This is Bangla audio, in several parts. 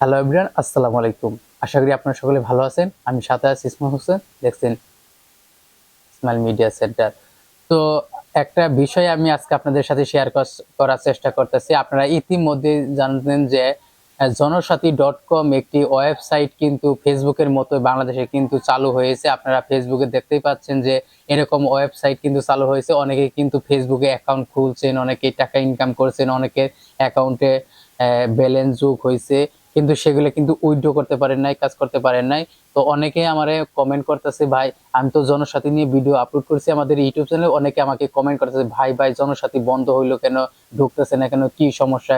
হ্যালো এভরিওয়ান, আসসালামু আলাইকুম। আশা করি আপনারা সকলে ভালো আছেন। আমি সাথে আছি ইসমা হোসেন। দেখছেন স্মাইল মিডিয়া সেন্টার। তো একটা বিষয় আমি আজকে আপনাদের সাথে শেয়ার করার চেষ্টা করতেছি। আপনারা ইতিমধ্যে জানতেন যে জনসাথী ডট কম একটি ওয়েবসাইট কিন্তু ফেসবুকের মতো বাংলাদেশে কিন্তু চালু হয়েছে। আপনারা ফেসবুকে দেখতেই পাচ্ছেন যে, এরকম ওয়েবসাইট কিন্তু চালু হয়েছে। অনেকে কিন্তু ফেসবুকে অ্যাকাউন্ট খুলছেন অনেকে টাকা ইনকাম করছেন অনেকে অ্যাকাউন্টে ব্যালেন্স যোগ হয়েছে, কিন্তু সেগুলো কিন্তু উইথড্র করতে পারেন নাই, কাজ করতে পারেন নাই। তো অনেকে আমারে কমেন্ট করতেছে, ভাই, আমি তো জনসাথী নিয়ে ভিডিও আপলোড করছি, আমাদের ইউটিউব চ্যানেলে অনেকে আমাকে কমেন্ট করতেছে, ভাই ভাই, জনসাথী বন্ধ হইল কেন? ঢুকতেছে না কেন? কি সমস্যা?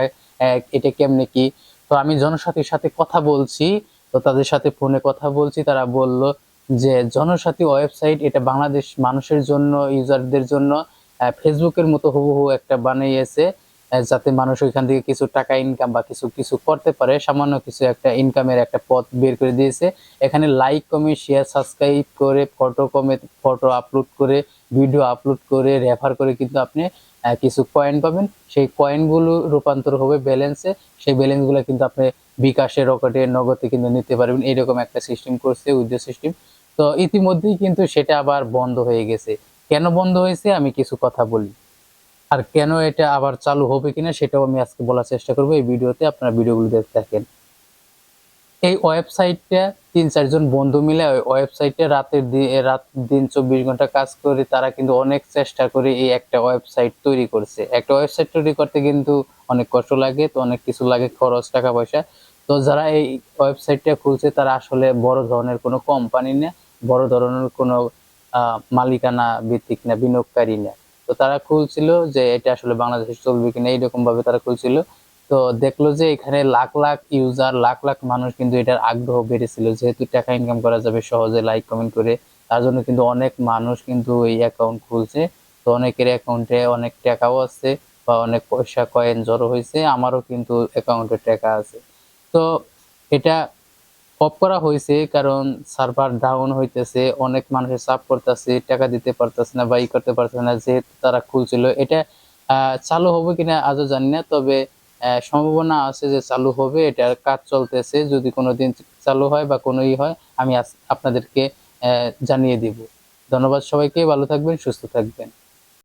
এটা কেমনে কি? তো আমি জনসাথীর সাথে কথা বলছি, তো তাদের সাথে ফোনে কথা বলছি, তারা বলল যে, জনসাথী ওয়েবসাইট এটা বাংলাদেশ মানুষের জন্য ইউজারদের জন্য ফেসবুকের মতো হুবহু একটা বানিয়েছে যাতে মানুষ ওইখান থেকে কিছু টাকা ইনকাম বা কিছু কিছু করতে পারে, সামান্য কিছু একটা ইনকামের একটা পথ বের করে দিয়েছে। এখানে লাইক কমে শেয়ার সাবস্ক্রাইব করে ফটো কমে ফটো আপলোড করে ভিডিও আপলোড করে রেফার করে কিন্তু আপনি কিছু কয়েন পাবেন। সেই কয়েনগুলো রূপান্তর হবে ব্যালেন্সে সেই ব্যালেন্সগুলো কিন্তু আপনি বিকাশে, রকেটে, নগদে কিন্তু নিতে পারবেন। এরকম একটা সিস্টেম করছে, উইথ সিস্টেম তো ইতিমধ্যেই কিন্তু সেটা আবার বন্ধ হয়ে গেছে। কেন বন্ধ হয়েছে? আমি কিছু কথা বলি। আর কেন এটা আবার চালু হবে কিনা সেটাও আমি আজকে বলার চেষ্টা করব। এই ভিডিওতে আপনারা ভিডিওগুলো দেখতে থাকেন। এই ওয়েবসাইটটা তিন চারজন বন্ধু মিলে ওই ওয়েবসাইটে রাতের দি- রাত দিন চব্বিশ ঘণ্টা কাজ করে তারা কিন্তু অনেক চেষ্টা করে এই একটা ওয়েবসাইট তৈরি করছে। একটা ওয়েবসাইট তৈরি করতে কিন্তু অনেক কষ্ট লাগে, তো অনেক কিছু লাগে খরচ টাকা পয়সা তো যারা এই ওয়েবসাইটটা খুলছে তারা আসলে বড় ধরনের কোনো কোম্পানি না, বড় ধরনের কোনো মালিকানা ভিত্তিক না, বিনিয়োগকারী না। তো তারা খুলছিল যে এটা আসলে বাংলাদেশে চলবে কিনা, এইরকম ভাবে তারা খুলছিল। তো দেখল যে এখানে লাখ লাখ ইউজার লাখ লাখ মানুষ কিন্তু এটার আগ্রহ বেড়েছিল, যেহেতু টাকা ইনকাম করা যাবে সহজে লাইক কমেন্ট করে, তার জন্য কিন্তু অনেক মানুষ কিন্তু এই অ্যাকাউন্ট খুলছে। তো অনেকের অ্যাকাউন্টে অনেক টাকাও আছে বা অনেক পয়সা কয়েন জড়ো হয়েছে, আমারও কিন্তু অ্যাকাউন্টে টাকা আছে। তো এটা অফ করা হয়েছে, কারণ সার্ভার ডাউন হইতেছে, অনেক মানুষের চাপ করতেছে, টাকা দিতে পারতেছে না বা ই করতে পারতেছে না, যেহেতু তারা খুলছিল। এটা চালু হবে কিনা আজও জানি না, তবে সম্ভাবনা আছে যে চালু হবে, এটার কাজ চলতেছে। যদি কোনো দিন চালু হয় বা কোনো ই হয়, আমি আপনাদেরকে জানিয়ে দিব। ধন্যবাদ সবাইকে, ভালো থাকবেন, সুস্থ থাকবেন।